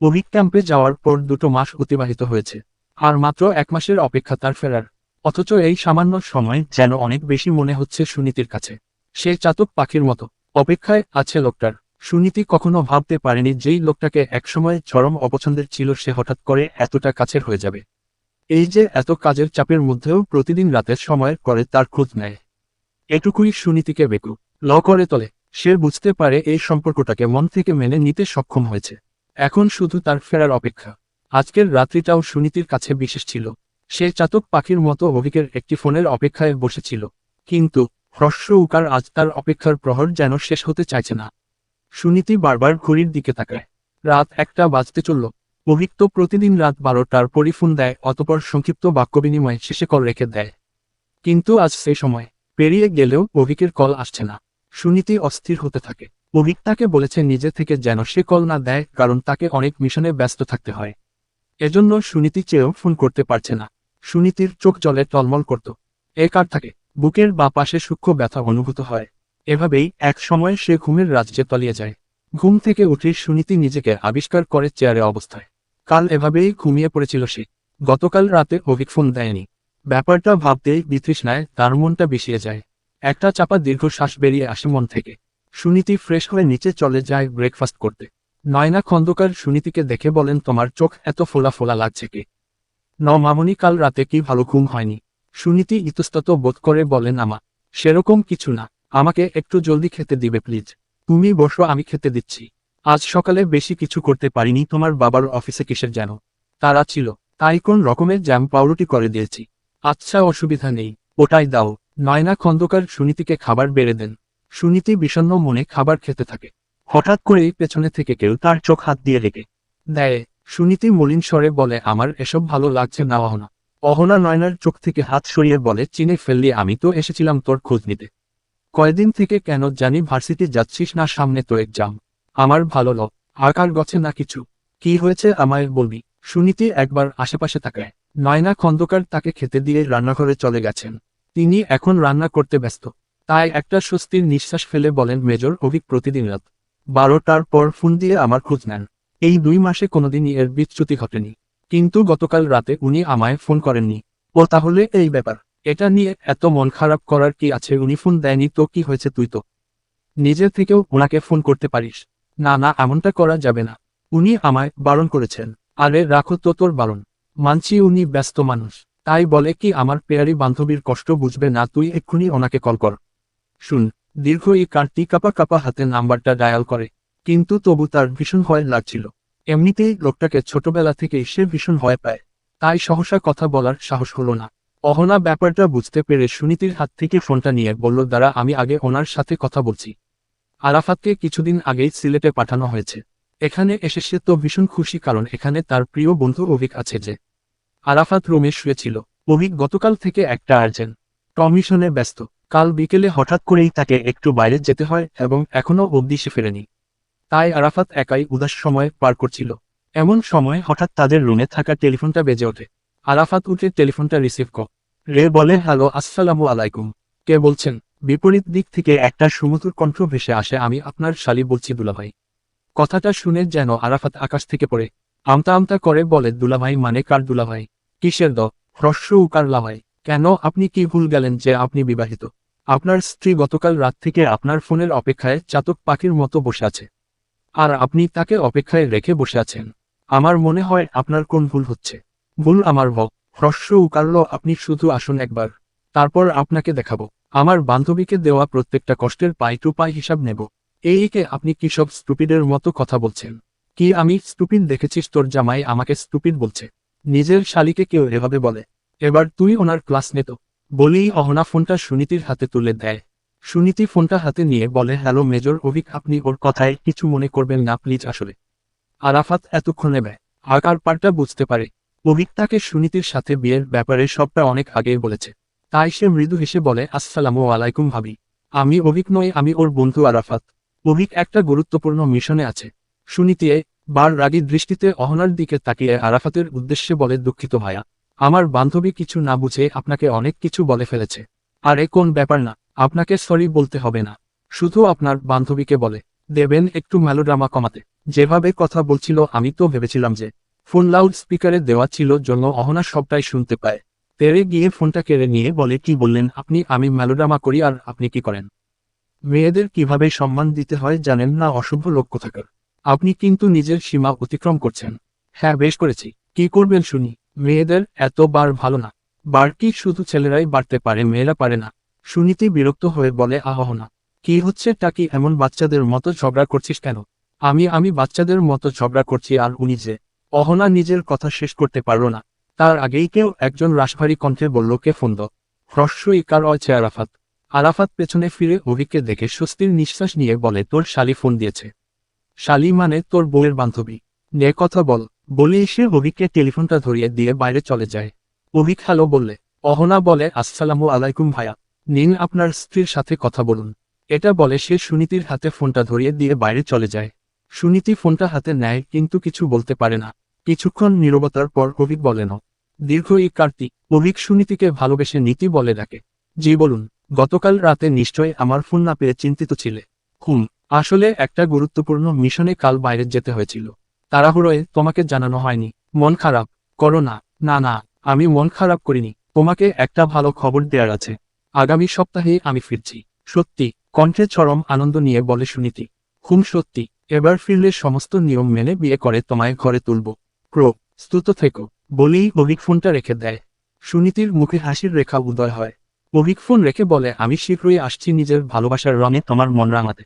অভিক ক্যাম্পে যাওয়ার পর দুটো মাস অতিবাহিত হয়েছে। আর মাত্র এক মাসের অপেক্ষা তার ফেরার। অথচ এই সামান্য সময় যেন অনেক বেশি মনে হচ্ছে সুনীতির কাছে। সে চাতক পাখির মতো। অপেক্ষায় আছে লোকটার। সুনীতি কখনো ভাবতে পারেনি যেই লোকটাকে একসময় চরম অপছন্দের ছিল সে হঠাৎ করে এতটা কাছের হয়ে যাবে। এই যে এত কাজের চাপের মধ্যেও প্রতিদিন রাতের সময় করে তার খোঁজ নেয়। এটুকুই সুনীতিকে বেকু। ল করে তোলে। সে বুঝতে পারে এই সম্পর্কটাকে মন থেকে মেনে নিতে সক্ষম হয়েছে। এখন শুধু তার ফেরার অপেক্ষা। আজকের রাত্রিটাও সুনীতির কাছে বিশেষ ছিল। সে চাতক পাখির মতো অভিকের একটি ফোনের অপেক্ষায় বসেছিল। কিন্তু হ্রস্ব উকার আজ তার অপেক্ষার প্রহর যেন শেষ হতে চাইছে না। সুনীতি বারবার ঘড়ির দিকে তাকায়। রাত একটা বাজতে চলল। অভিক তো প্রতিদিন রাত বারোটার পরই ফোন দেয়, অতপর সংক্ষিপ্ত বাক্য বিনিময় শেষে কল রেখে দেয়। কিন্তু আজ সেই সময়। পেরিয়ে গেলেও অভিকের কল আসছে না। সুনীতি অস্থির হতে থাকে। অভিক তাকে বলেছে নিজে থেকে যেন সে কল না দেয়, কারণ তাকে অনেক মিশনে ব্যস্ত থাকতে হয়। এজন্য সুনীতি চেয়েও ফোন করতে পারছে না। সুনীতির চোখ জলে টলমল করত। এ কার থাকে? বুকের বা পাশে সূক্ষ্ম ব্যথা অনুভূত হয়। এভাবেই এক সময় সে ঘুমের রাজ্যে তলিয়ে যায়। ঘুম থেকে উঠে সুনীতি নিজেকে আবিষ্কার করে চেয়ারে অবস্থায়। কাল এভাবেই ঘুমিয়ে পড়েছিল সে। গতকাল রাতে অভিক ফোন দেয়নি। ব্যাপারটা ভাবতেই বিতৃষ্ণায় তার মনটা বিষিয়ে যায়। একটা চাপা দীর্ঘশ্বাস বেরিয়ে আসে মন থেকে। সুনীতি ফ্রেশ হয়ে নিচে চলে যায় ব্রেকফাস্ট করতে। নয়না খন্দকার সুনীতিকে দেখে বলেন, তোমার চোখ এত ফোলা ফোলা লাগছে কি? ন মামনি, কাল রাতে কি ভালো ঘুম হয়নি? সুনীতি ইতস্তত বোধ করে বলেন, আমা, সেরকম কিছু না। আমাকে একটু জলদি খেতে দিবে, প্লিজ। তুমি বসো, আমি খেতে দিচ্ছি। আজ সকালে বেশি কিছু করতে পারিনি, তোমার বাবার অফিসে কিসের যেন? তারা ছিল। তাই কোন রকমের জ্যাম পাউরুটি করে দিয়েছি। আচ্ছা অসুবিধা নেই। ওটাই দাও। নয়না খন্দকার সুনীতিকে খাবার বেড়ে দেন। সুনীতি বিষণ্ণ মনে খাবার খেতে থাকে। হঠাৎ করেই পেছনে থেকে কেউ তার চোখ হাত দিয়ে রেখে দেয়, সুনীতি মলিন স্বরে বলে, আমার এসব ভালো লাগছে না, অহনা। অহনা নয়নার চোখ থেকে হাত সরিয়ে বলে, চিনে ফেললি, আমি তো এসেছিলাম তোর খোঁজ নিতে। কয়দিন থেকে কেন জানি ভার্সিটি যাচ্ছিস না, সামনে তো এক্সাম আমার ভালো ল আকার গছে না কিছু। কি হয়েছে আমায় বলবি? সুনীতি একবার আশেপাশে তাকায়। নয়না খন্দকার তাকে খেতে দিয়ে রান্নাঘরে চলে গেছেন। তিনি এখন রান্না করতে ব্যস্ত। তাই একটা স্বস্তির নিঃশ্বাস ফেলে বলেন মেজর অভিক প্রতিদিন রাত বারোটার পর ফোন দিয়ে আমার খোঁজ নেন। এই দুই মাসে কোনোদিনই এর বিচ্যুতি ঘটেনি। কিন্তু গতকাল রাতে উনি আমায় ফোন করেননি। ও তাহলে এই ব্যাপার। এটা নিয়ে এত মন খারাপ করার কি আছে? উনি ফোন দেয়নি তো কি হয়েছে তুই তো? নিজে থেকেও ওনাকে ফোন করতে পারিস। না না, এমনটা করা যাবে না। উনি আমায় বারণ করেছেন। আরে রাখো তো তোর বারণ। মানছি উনি ব্যস্ত মানুষ। তাই বলে কি আমার পেয়ারি বান্ধবীর কষ্ট বুঝবে না? তুই এক্ষুনি ওনাকে কল কর। শুন, দীর্ঘ এই কার্ডটি কাপা কাপা হাতে নাম্বারটা ডায়াল করে, কিন্তু তবু তার ভীষণ ভয় লাগছিল। এমনিতেই লোকটাকে ছোটবেলা থেকেই সে ভীষণ ভয় পায়, তাই সহসা কথা বলার সাহস হলো না। অহনা ব্যাপারটা বুঝতে পেরে সুনীতির হাত থেকে ফোনটা নিয়ে বলল দ্বারা আমি আগে ওনার সাথে কথা বলছি। আরাফাতকে কিছুদিন আগেই সিলেটে পাঠানো হয়েছে। এখানে এসে সে তো ভীষণ খুশি, কারণ এখানে তার প্রিয় বন্ধু অভিক আছে যে। আরাফাত রুমে শুয়েছিল। অভিক গতকাল থেকে একটা আর্জেন্ট। কমিশনে ব্যস্ত। কাল বিকেলে হঠাৎ করেই তাকে একটু বাইরে যেতে হয় এবং এখনও অবধি সে ফেরেনি। তাই আরাফাত একাই উদাস সময় পার করছিল। এমন সময় হঠাৎ তাদের রুমে থাকা টেলিফোনটা বেজে ওঠে। আরাফাত উঠে টেলিফোনটা রিসিভ ক রে বলে, হ্যালো, আসসালামু আলাইকুম। কে বলছেন? বিপরীত দিক থেকে একটা সুমধুর কণ্ঠ ভেসে আসে, আমি আপনার শালি বলছি দুলাভাই। কথাটা শুনে যেন আরাফাত আকাশ থেকে পড়ে। আমতা আমতা করে বলে, দুলাভাই মানে কার দুলাভাই? কিসের দ? হ্রস্ব উকার লাভাই? কেন আপনি কি ভুল গেলেন যে আপনি বিবাহিত? আপনার স্ত্রী গতকাল রাত থেকে আপনার ফোনের অপেক্ষায় চাতক পাখির মতো বসে আছে। আর আপনি তাকে অপেক্ষায় রেখে বসে আছেন। আমার মনে হয় আপনার কোন ভুল হচ্ছে। ভুল আমার ভক হ্রস্ব উকারল, আপনি শুধু আসুন একবার। তারপর আপনাকে দেখাবো। আমার বান্ধবীকে দেওয়া প্রত্যেকটা কষ্টের পাই টু পাই হিসাব নেব। এইকে আপনি কি সব স্টুপিডের মতো কথা বলছেন? কি আমি স্টুপিড দেখেছিস তোর জামাই আমাকে স্টুপিড বলছে। নিজের শালিকে কেউ এভাবে বলে। এবার তুই ওনার ক্লাস নেতো বলেই অহনা ফোনটা সুনীতির হাতে তুলে দেয়। সুনীতি ফোনটা হাতে নিয়ে বলে, হ্যালো মেজর অভিক, আপনি ওর কথায় কিছু মনে করবেন না, প্লিজ আসলে। আরাফাত এতক্ষণে ব্যয়। আকার পারটা বুঝতে পারে? অভিক তাকে সুনীতির সাথে বিয়ের ব্যাপারে সবটা অনেক আগেই বলেছে। তাই সে মৃদু হেসে বলে, আসসালামু আলাইকুম ভাবি। আমি অভিক নই, আমি ওর বন্ধু আরাফাত। অভিক একটা গুরুত্বপূর্ণ মিশনে আছে। সুনীতি বার রাগী দৃষ্টিতে অহনার দিকে তাকিয়ে আরাফাতের উদ্দেশ্যে বলে, দুঃখিত ভাইয়া আমার বান্ধবী কিছু না বুঝে আপনাকে অনেক কিছু বলে ফেলেছে। আর এ কোন ব্যাপার না, আপনাকে সরি বলতে হবে না। শুধু আপনার বান্ধবীকে বলে, দেবেন একটু মেলোড্রামা কমাতে। যেভাবে কথা বলছিল, আমি তো ভেবেছিলাম যে, ফোন লাউড স্পিকারে দেওয়া ছিল জন্য অহনা সবটাই শুনতে পায়। তেরে গিয়ে ফোনটা কেড়ে নিয়ে বলে, কি বললেন আপনি? আমি ম্যালোড্রামা করি, আর আপনি কি করেন? মেয়েদের কীভাবে সম্মান দিতে হয় জানেন না অশুভ লোক কোথাকার। আপনি কিন্তু নিজের সীমা অতিক্রম করছেন। হ্যাঁ বেশ করেছি। কি করবেন শুনি? মেয়েদের এত বার ভালো না। বার কি শুধু ছেলেরাই বাড়তে পারে, মেয়েরা পারে না। সুনীতি বিরক্ত হয়ে বলে আহ না কি হচ্ছে, তা কি এমন বাচ্চাদের মতো ঝগড়া করছিস কেন? আমি আমি বাচ্চাদের মতো ঝগড়া করছি আর উনি যে। অহনা নিজের কথা শেষ করতে পারল না। তার আগেই কেউ একজন রাশভারী কণ্ঠে বলল, কে ফোন দ হ্রস্ব ইকার অয়ছে আরাফাত। আরাফাত পেছনে ফিরে অভিককে দেখে স্বস্তির নিঃশ্বাস নিয়ে বলে, তোর শালি ফোন দিয়েছে। শালি মানে তোর বউয়ের বান্ধবী। নে কথা বল। বলে এসে অভিককে টেলিফোনটা ধরিয়ে দিয়ে বাইরে চলে যায়। অভিক হ্যালো বললে, অহনা বলে, আসসালামু আলাইকুম ভাইয়া। নিন আপনার স্ত্রীর সাথে কথা বলুন। এটা বলে সে সুনীতির হাতে ফোনটা ধরিয়ে দিয়ে বাইরে চলে যায়। সুনীতি ফোনটা হাতে নেয়, কিন্তু কিছু বলতে পারে না। কিছুক্ষণ নীরবতার পর অভিক বলে ন দীর্ঘ এই কার্তিক অভিক সুনীতিকে ভালোবেসে নীতি বলে ডাকে। জি, বলুন। গতকাল রাতে নিশ্চয় আমার ফোন না পেয়ে চিন্তিত ছিলে। হুম, আসলে একটা গুরুত্বপূর্ণ মিশনে কাল বাইরে যেতে হয়েছিল। তাড়াহুড়োয় তোমাকে জানানো হয়নি। মন খারাপ, করো না। না না, আমি মন খারাপ করিনি। তোমাকে একটা ভালো খবর দেওয়ার আছে। আগামী সপ্তাহে আমি ফিরছি। সত্যি, কণ্ঠে চরম আনন্দ নিয়ে বলে সুনীতি। হুম সত্যি, এবার ফিরলে সমস্ত নিয়ম মেনে বিয়ে করে তোমায় ঘরে তুলব। ক্রো, স্তুত থেকো। বলেই অভিক ফোনটা রেখে দেয়। সুনীতির মুখে হাসির রেখা উদয় হয়। অভিক ফোন রেখে বলে, আমি শীঘ্রই আসছি নিজের ভালোবাসার রঙে তোমার মন রাঙাতে।